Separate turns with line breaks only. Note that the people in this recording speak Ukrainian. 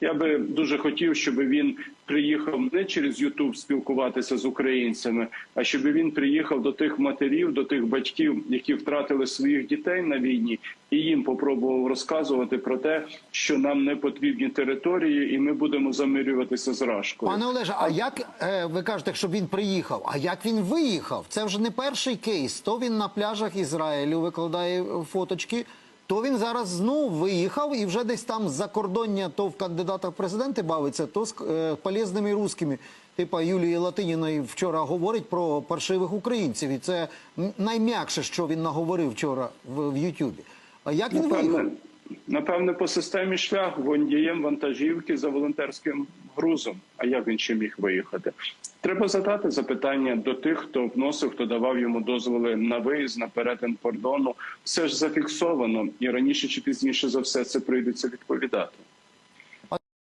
Я би дуже хотів, щоб він приїхав не через Ютуб спілкуватися з українцями, а щоб він приїхав до тих матерів, до тих батьків, які втратили своїх дітей на війні, і їм попробував розказувати про те, що нам не потрібні території, і ми будемо замирюватися з Рашкою.
Пане Олеже, а як е, ви кажете, щоб він приїхав? А як він виїхав? Це вже не перший кейс. То він на пляжах Ізраїлю викладає фоточки, то він зараз знов виїхав і вже десь там з закордоння то в кандидатах в президенти бавиться, то з е, полезними русскими, типа Юлії Латиніної вчора говорить про паршивих українців. І це найм'якше, що він наговорив вчора в, в Ютубі. А як він виїхав?
Напевне, по системі шлях водієм вантажівки за волонтерським грузом. А як він ще міг виїхати? Треба задати запитання до тих, хто вносив, хто давав йому дозволи на виїзд, на перетин кордону. Все ж зафіксовано, і раніше чи пізніше за все це прийдеться відповідати.